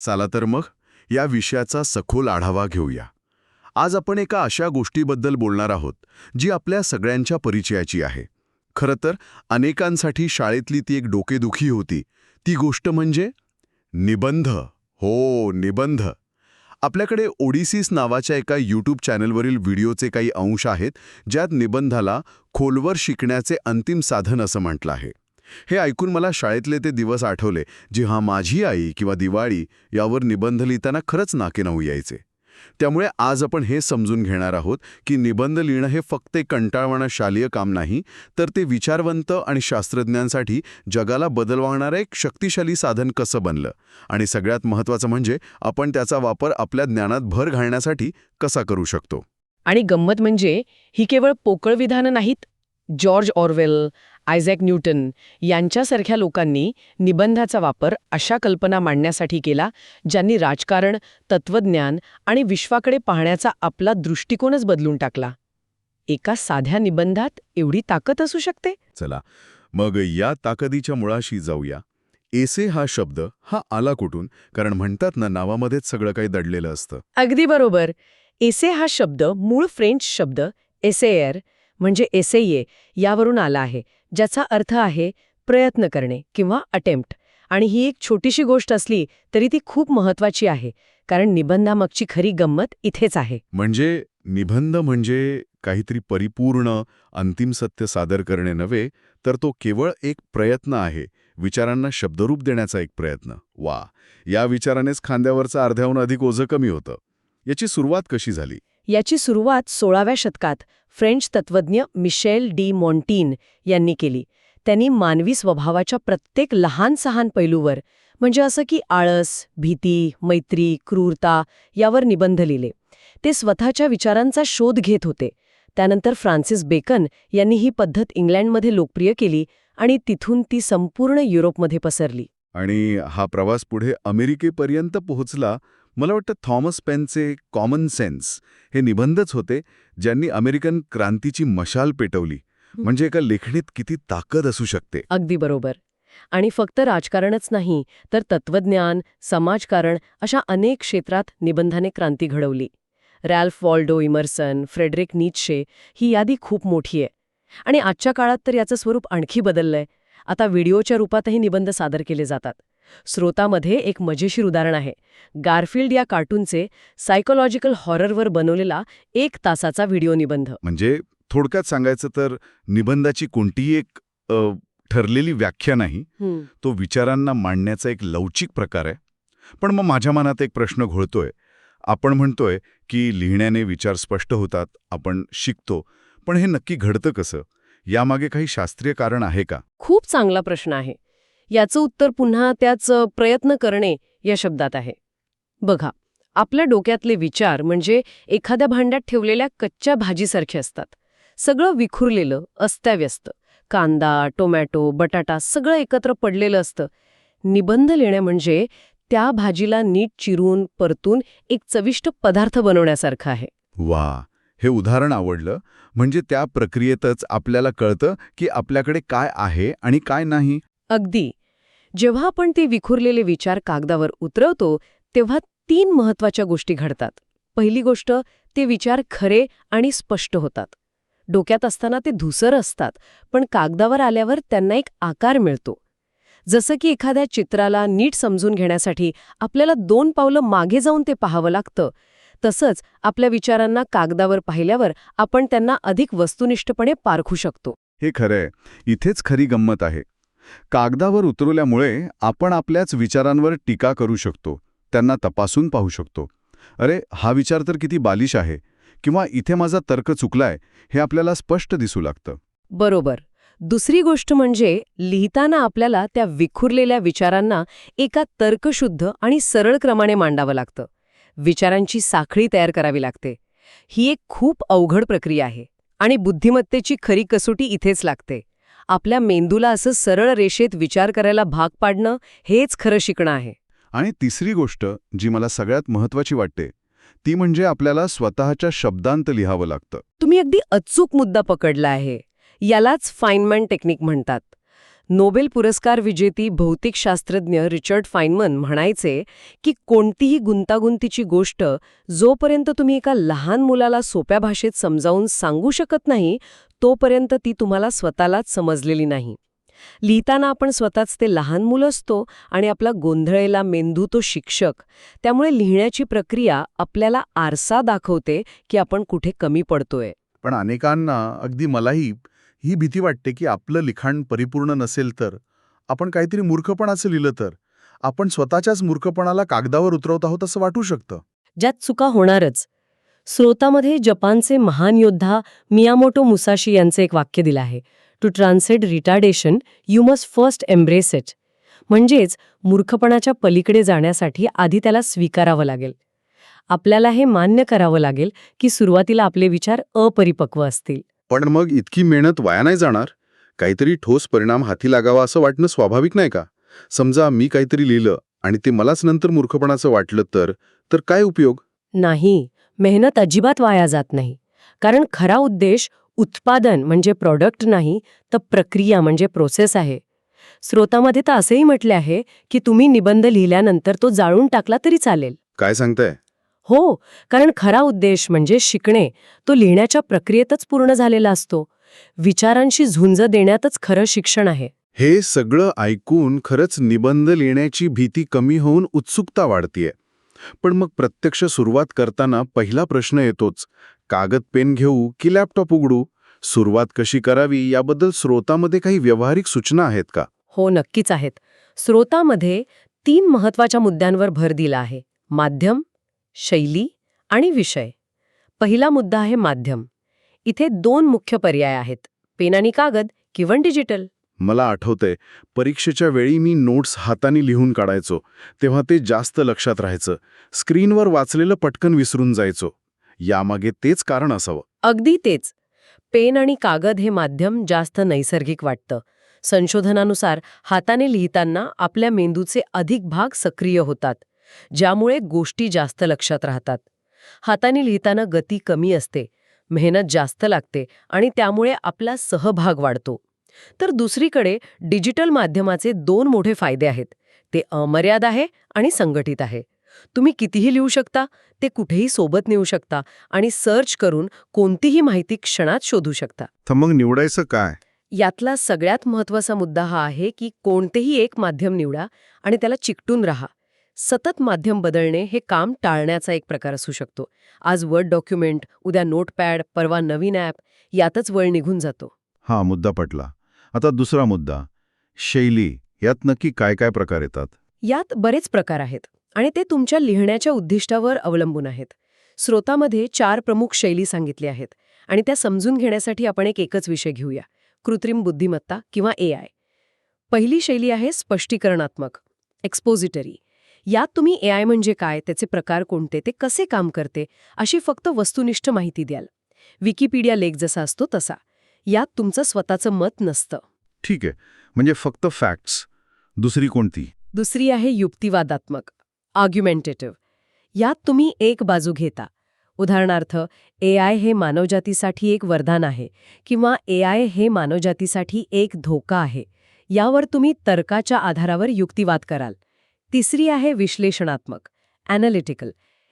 चला तर मग या विषयाचा सखोल आढावा घेऊया. आज आपण एका अशा गोष्टीबद्दल बोलणार आहोत जी आपल्या सगळ्यांच्या परिचयाची आहे. खरं तर अनेकांसाठी शाळेतली ती एक डोकेदुखी होती. ती गोष्ट म्हणजे निबंध. हो निबंध. आपल्याकडे ओडिसीस नावाच्या एका यूट्यूब चॅनलवरील व्हिडिओचे काही अंश आहेत ज्यात निबंधाला खोलवर शिकण्याचे अंतिम साधन असं म्हटलं आहे. हे ऐकून मला शाळेतले ते दिवस आठवले जेव्हा माझी आई किंवा दिवाळी यावर निबंध लिहिताना खरंच नाके नाऊ यायचे. त्यामुळे आज आपण हे समजून घेणार आहोत की निबंध लिहिणं हे फक्त एक कंटाळवाणं शालेय काम नाही तर ते विचारवंत आणि शास्त्रज्ञांसाठी जगाला बदलवणारं एक शक्तिशाली साधन कसं बनलं? आणि सगळ्यात महत्त्वाचं म्हणजे आपण त्याचा वापर आपल्या ज्ञानात भर घालण्यासाठी कसा करू शकतो? आणि गंमत म्हणजे ही केवळ पोकळ विधानं नाहीत जॉर्ज ऑरवेल आयझॅक न्यूटन यांच्यासारख्या लोकांनी निबंधाचा वापर अशा कल्पना मांडण्यासाठी केला ज्यांनी राजकारण तत्वज्ञान आणि विश्वाकडे पाहण्याचा आपला दृष्टिकोनच बदलून टाकला. एका साध्या निबंधात एवढी ताकद असू शकते? चला मग या ताकदीच्या मुळाशी जाऊया. एसे हा शब्द हा आला कुठून? कारण म्हणतात ना नावामध्येच सगळं काही दडलेलं असतं. अगदी बरोबर. एसे हा शब्द मूळ फ्रेंच शब्द एसेयर म्हणजे एसेये यावरून आला आहे. ज्याचा अर्थ आहे प्रयत्न करणे किंवा अटेम्प्ट आणि ही एक छोटीशी गोष्ट असली तरी ती खूप महत्वाची आहे कारण निबंधामागची खरी गंमत इथेच आहे. म्हणजे निबंध म्हणजे काहीतरी परिपूर्ण अंतिम सत्य सादर करणे नव्हे तर तो केवळ एक प्रयत्न आहे विचारांना शब्दरूप देण्याचा एक प्रयत्न. वा! या विचारानेच खांद्यावरचं अर्ध्याहून अधिक ओझं कमी होतं. याची सुरुवात कशी झाली? याची सुरुवात सोळाव्या शतकात फ्रेंच तत्वज्ञ मिशेल डी मॉन्टीन यांनी केली. त्यांनी मानवी स्वभावाच्या प्रत्येक लहान सहान पैलूवर म्हणजे असं की आळस भीती मैत्री क्रूरता यावर निबंध लिहिले. ते स्वतःच्या विचारांचा शोध घेत होते. त्यानंतर फ्रान्सिस बेकन यांनी ही पद्धत इंग्लंडमध्ये लोकप्रिय केली आणि तिथून ती संपूर्ण युरोपमध्ये पसरली. आणि हा प्रवास पुढे अमेरिकेपर्यंत पोहोचला मला वाटतं थॉमस पेनचे कॉमन सेन्स हे निबंधच होते ज्यांनी अमेरिकन क्रांतीची मशाल पेटवली. म्हणजे एका लेखणीत किती ताकद असू शकते. अगदी बरोबर. आणि फक्त राजकारणच नाही तर तत्वज्ञान समाजकारण अशा अनेक क्षेत्रात निबंधाने क्रांती घडवली. Ralph Waldo Emerson Friedrich Nietzsche ही यादी खूप मोठी आहे. आणि आजच्या काळात तर याचं स्वरूप आणखी बदललंय. आता व्हिडिओच्या रूपातही निबंध सादर केले जातात. स्रोतामध्ये एक मजेशीर उदाहरण आहे. गारफिल्ड या कार्टूनचे सायकोलॉजिकल हॉररवर बनवलेला एक तासाचा व्हिडिओ निबंध. म्हणजे थोडक्यात सांगायचं तर निबंधाची कोणतीही एक अ, ठरलेली व्याख्या नाही. तो विचारांना मांडण्याचा एक लवचिक प्रकार आहे. पण मग माझ्या मनात एक प्रश्न घोळतोय. आपण म्हणतोय की लिहिण्याने विचार स्पष्ट होतात आपण शिकतो. पण हे नक्की घडतं कसं? यामागे काही शास्त्रीय कारण आहे का? खूप चांगला प्रश्न आहे. याचं उत्तर पुन्हा त्याच प्रयत्न करणे या शब्दात आहे. बघा आपल्या डोक्यातले विचार म्हणजे एखाद्या भांड्यात ठेवलेल्या कच्च्या भाजीसारखे असतात. सगळं विखुरलेलं अस्ताव्यस्त. कांदा टोमॅटो बटाटा सगळं एकत्र पडलेलं असतं. निबंध लिहिणे म्हणजे त्या भाजीला नीट चिरून परतून एक चविष्ट पदार्थ बनवण्यासारखं आहे. वा हे उदाहरण आवडलं. म्हणजे त्या प्रक्रियेतच आपल्याला कळतं की आपल्याकडे काय आहे आणि काय नाही. अगदी. जेव्हा आपण ते विखुरलेले विचार कागदावर उतरवतो तेव्हा तीन महत्त्वाच्या गोष्टी घडतात. पहिली गोष्ट ते विचार खरे आणि स्पष्ट होतात. डोक्यात असताना ते धुसर असतात पण कागदावर आल्यावर त्यांना एक आकार मिळतो. जसं की एखाद्या चित्राला नीट समजून घेण्यासाठी आपल्याला दोन पावलं मागे जाऊन ते पाहावं लागतं तसंच आपल्या विचारांना कागदावर पाहिल्यावर आपण त्यांना अधिक वस्तुनिष्ठपणे पारखू शकतो. हे खरंय. इथेच खरी गंमत आहे. कागदावर उतरवल्यामुळे आपण आपल्याच विचारांवर टीका करू शकतो त्यांना तपासून पाहू शकतो. अरे हा विचार तर किती बालिश आहे किंवा इथे माझा तर्क चुकलाय हे आपल्याला स्पष्ट दिसू लागतं. बरोबर. दुसरी गोष्ट म्हणजे लिहिताना आपल्याला त्या विखुरलेल्या विचारांना एका तर्कशुद्ध आणि सरळ क्रमाने मांडावं लागतं. विचारांची साखळी तयार करावी लागते. ही एक खूप अवघड प्रक्रिया आहे आणि बुद्धिमत्तेची खरी कसोटी इथेच लागते. आपल्या मेंदूला असं सरळ रेषेत विचार करायला भाग पाडणं हेच खरं शिकणं आहे. आणि तिसरी गोष्ट जी मला सगळ्यात महत्वाची वाटते ती म्हणजे आपल्याला स्वतःच्या शब्दांत लिहावं लागतं. तुम्ही अगदी अचूक मुद्दा पकडला आहे. यालाच फाईनमॅन टेक्निक म्हणतात. नोबेल पुरस्कार विजेती भौतिकशास्त्रज्ञ रिचर्ड फाइनमन म्हणायचे की कोणतीही गुंतागुंतीची गोष्ट जोपर्यंत तुम्ही एका लहान मुलाला सोप्या भाषेत समजावून सांगू शकत नाही तोपर्यंत ती तुम्हाला स्वतःलाच समजलेली नाही. लिहिताना आपण स्वतःच ते लहान मुलं असतो आणि आपला गोंधळेला मेंदू तो शिक्षक. त्यामुळे लिहिण्याची प्रक्रिया आपल्याला आरसा दाखवते की आपण कुठे कमी पडतोय. पण अनेकांना अगदी मलाही ही भीती वाटते की आपलं लिखाण परिपूर्ण नसेल तर. आपण काहीतरी मूर्खपणाचं लिहिलं तर. आपण स्वतःच्याच मूर्खपणाला कागदावर उतरवत आहोत असं वाटू शकतं. ज्यात चुका होणारच. स्रोतामध्ये जपानचे महान योद्धा मियामोटो मुसाशी यांचे एक वाक्य दिलं आहे. To transcend retardation you must first embrace it म्हणजेच मूर्खपणाच्या पलीकडे जाण्यासाठी आधी त्याला स्वीकारावं लागेल. आपल्याला हे मान्य करावं लागेल की सुरुवातीला आपले विचार अपरिपक्व असतील. पण मग इतकी मेहनत वाया नाही जाणार? काहीतरी ठोस परिणाम हाती लागावा असं वाटणं स्वाभाविक नाही का? समजा मी काहीतरी लिहिलं आणि ते मलाच नंतर मूर्खपणाचं वाटलं तर तर काय उपयोग? नाही. मेहनत अजिबात वाया जात नाही. कारण खरा उद्देश उत्पादन म्हणजे प्रॉडक्ट नाही तर प्रक्रिया म्हणजे प्रोसेस आहे. स्रोतामध्ये तर असंही म्हटले आहे की तुम्ही निबंध लिहिल्यानंतर तो जाळून टाकला तरी चालेल. काय सांगताय? हो कारण खरा उद्देश म्हणजे शिकणे. तो लिहिण्याच्या प्रक्रियेतच पूर्ण झालेला असतो. विचारांशी झुंज देण्यातच खरं शिक्षण आहे. हे सगळं ऐकून खरंच निबंध लिहिण्याची भीती कमी होऊन उत्सुकता वाढतीये. पण मग प्रत्यक्ष सुरुवात करताना पहिला प्रश्न येतोच. कागद पेन घेऊ की लॅपटॉप उघडू? सुरुवात कशी करावी याबद्दल स्रोतामध्ये काही व्यावहारिक सूचना आहेत का? हो नक्कीच आहेत. स्रोतामध्ये तीन महत्त्वाच्या मुद्द्यांवर भर दिला आहे. माध्यम शैली आणि विषय. पहिला मुद्दा आहे माध्यम. इथे दोन मुख्य पर्याय आहेत. पेन आणि कागद किंवा डिजिटल. मला आठवतंय परीक्षेच्या वेळी मी नोट्स हाताने लिहून काढायचो तेव्हा ते जास्त लक्षात राहायचं. स्क्रीनवर वाचलेलं पटकन विसरून जायचो. यामागे तेच कारण असावं. अगदी तेच. पेन आणि कागद हे माध्यम जास्त नैसर्गिक वाटतं. संशोधनानुसार हाताने लिहिताना आपल्या मेंदूचे अधिक भाग सक्रिय होतात ज्यामुळे गोष्टी जास्त लक्षात राहतात. हाताने लिहिताना गती कमी असते मेहनत जास्त लागते आणि त्यामुळे आपला सहभाग वाढतो. तर दुसरीकडे डिजिटल माध्यमाचे दोन मोठे फायदे आहेत. ते अमर्याद आहे आणि संघटित आहे. तुम्ही कितीही लिहू शकता ते कुठेही सोबत नेऊ शकता आणि सर्च करून कोणतीही माहिती क्षणात शोधू शकता. तर मग निवडायचं काय? यातला सगळ्यात महत्त्वाचा मुद्दा हा आहे की कोणतेही एक माध्यम निवडा आणि त्याला चिकटून राहा. सतत माध्यम बदलणे हे काम टाळण्याचा एक प्रकार असू शकतो. आज वर्ड डॉक्युमेंट उद्या नोटपॅड परवा नवीन ॲप यातच वेळ निघून जातो. हा मुद्दा पटला. आता दुसरा मुद्दा. शैली यात नक्की काय काय प्रकार येतात? यात बरेच प्रकार आहेत आणि ते तुमच्या लिहिण्याच्या उद्दिष्टावर अवलंबून आहेत. स्रोतामध्ये चार प्रमुख शैली सांगितल्या आहेत आणि त्या समजून घेण्यासाठी आपण एक एकच विषय घेऊया. कृत्रिम बुद्धिमत्ता किंवा ए आय. पहिली शैली आहे स्पष्टीकरणात्मक एक्सपोजिटरी यात तुम्ही ए आय म्हणजे काय त्याचे प्रकार कोणते ते कसे काम करते अशी फक्त वस्तुनिष्ठ माहिती द्याल. विकिपीडिया लेख जसा असतो तसा. यात तुमचं स्वतःचं मत नसतं. ठीक आहे. म्हणजे फक्त फॅक्ट्स दुसरी कोणती? दुसरी आहे युक्तिवादात्मक. आर्ग्युमेंटेटिव्ह यात तुम्ही एक बाजू घेता. उदाहरणार्थ ए आय हे मानवजातीसाठी एक वरदान आहे किंवा ए आय हे मानवजातीसाठी एक धोका आहे. यावर तुम्ही तर्काच्या आधारावर युक्तिवाद कराल. तिसरी आहे विश्लेषणात्मक. ॲनालिटिकल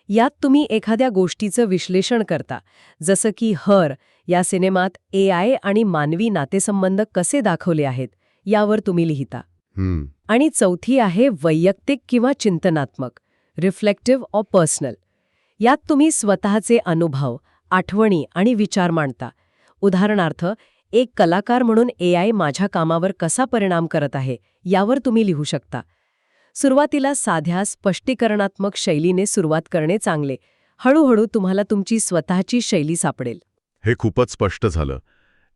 यात तुम्ही एखाद्या गोष्टीचं विश्लेषण करता. जसं की हर या सिनेमात ए आय आणि मानवी नातेसंबंध कसे दाखवले आहेत यावर तुम्ही लिहिता. आणि चौथी आहे वैयक्तिक किंवा चिंतनात्मक रिफ्लेक्टिव्ह ऑ पर्सनल. यात तुम्ही स्वतःचे अनुभव आठवणी आणि विचार मांडता. उदाहरणार्थ एक कलाकार म्हणून ए आय माझ्या कामावर कसा परिणाम करत आहे यावर तुम्ही लिहू शकता. सुरुवातीला साध्या स्पष्टीकरणात्मक शैलीने सुरुवात करणे चांगले. हळूहळू तुम्हाला तुमची स्वतःची शैली सापडेल. हे खूपच स्पष्ट झालं.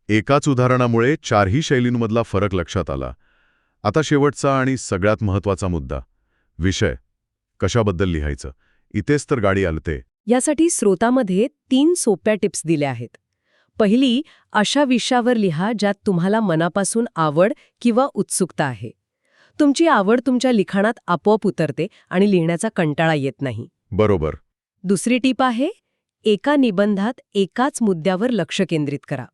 एकाच उदाहरणामुळे चारही शैलींमधला फरक लक्षात आला. आता शेवटचा आणि सगळ्यात महत्त्वाचा मुद्दा. विषय. कशाबद्दल लिहायचं? इथेच तर गाडी आलते. यासाठी स्रोतामध्ये तीन सोप्या टिप्स दिल्या आहेत. पहिली अशा विषयावर लिहा ज्यात तुम्हाला मनापासून आवड किंवा उत्सुकता आहे. तुमची आवड तुमच्या लिखाणात आपोआप उतरते आणि लिहिण्याचा कंटाळा येत नाही. बरोबर. दुसरी टीप आहे एका निबंधात एकाच मुद्द्यावर लक्ष केंद्रित करा.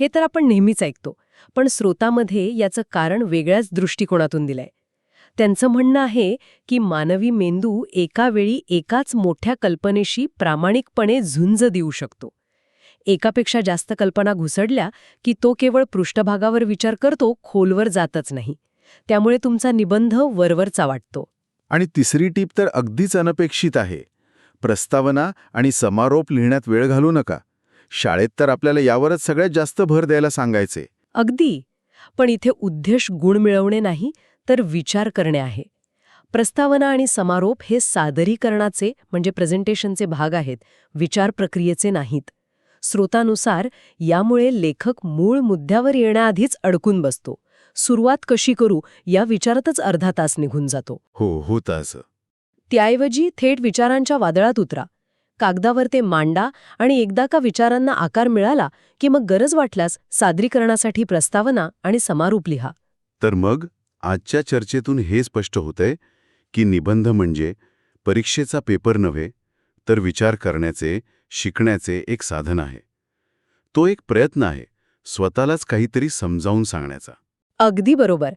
हे तर आपण नेहमीच ऐकतो पण स्रोतामध्ये याचं कारण वेगळ्याच दृष्टिकोनातून दिलंय. त्यांचं म्हणणं आहे की मानवी मेंदू एका वेळी एकाच मोठ्या कल्पनेशी प्रामाणिकपणे झुंज देऊ शकतो. एकापेक्षा जास्त कल्पना घुसडल्या की तो केवळ पृष्ठभागावर विचार करतो खोलवर जातच नाही. त्यामुळे तुमचा निबंध वरवरचा वाटतो. आणि तिसरी टीप तर अगदीच अनपेक्षित आहे. प्रस्तावना आणि समारोप लिहिण्यात वेळ घालू नका. शाळेत तर आपल्याला यावरच सगळ्यात जास्त भर द्यायला सांगायचे. अगदी. पण इथे उद्देश गुण मिळवणे नाही तर विचार करणे आहे. प्रस्तावना आणि समारोप हे सादरीकरणाचे म्हणजे प्रेझेंटेशनचे भाग आहेत विचार प्रक्रियेचे नाहीत. स्रोतानुसार यामुळे लेखक मूळ मुद्द्यावर येण्याआधीच अडकून बसतो. सुरुवात कशी करू या विचारातच अर्धा तास निघून जातो. हो होतं असं. त्याऐवजी थेट विचारांच्या वादळात उतरा. कागदावर ते मांडा आणि एकदा का विचारांना आकार मिळाला की मग गरज वाटल्यास सादरीकरणासाठी प्रस्तावना आणि समारोप लिहा. तर मग आजच्या चर्चेतून हे स्पष्ट होतंय की निबंध म्हणजे परीक्षेचा पेपर नव्हे तर विचार करण्याचे शिकण्याचे एक साधन आहे. तो एक प्रयत्न आहे स्वतःलाच काहीतरी समजावून सांगण्याचा. अगदी बरोबर.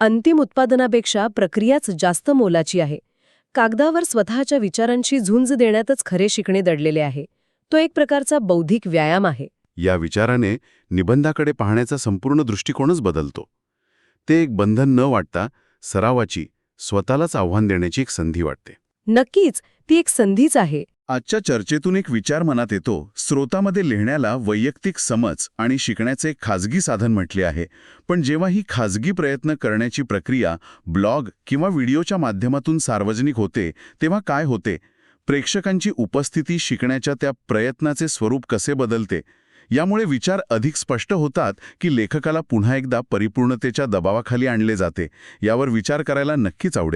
अंतिम उत्पादनापेक्षा प्रक्रियाच जास्त मोलाची आहे. कागदावर स्वतःच्या विचारांची झुंज देण्यातच खरे शिकणे दडलेले आहे. तो एक प्रकारचा बौद्धिक व्यायाम आहे. या विचाराने निबंधाकडे पाहण्याचा संपूर्ण दृष्टिकोनच बदलतो. ते एक बंधन न वाटता सरावाची स्वतःलाच आव्हान देण्याची एक संधी वाटते. नक्कीच ती एक संधीच आहे. आजच्या चर्चेतून एक विचार मनात येतो. स्रोतामध्ये लिहिण्याला वैयक्तिक समज आणि शिकण्याचे खाजगी साधन म्हटले आहे. पण जेव्हा ही खाजगी प्रयत्न करण्याची प्रक्रिया ब्लॉग किंवा व्हिडिओच्या माध्यमातून सार्वजनिक होते तेव्हा काय होते? प्रेक्षकांची उपस्थिती शिकण्याच्या त्या प्रयत्नाचे स्वरूप कसे बदलते? यामुळे विचार अधिक स्पष्ट होतात की लेखकाला पुन्हा एकदा परिपूर्णतेच्या दबावाखाली आणले जाते. यावर विचार करायला नक्कीच आवडेल.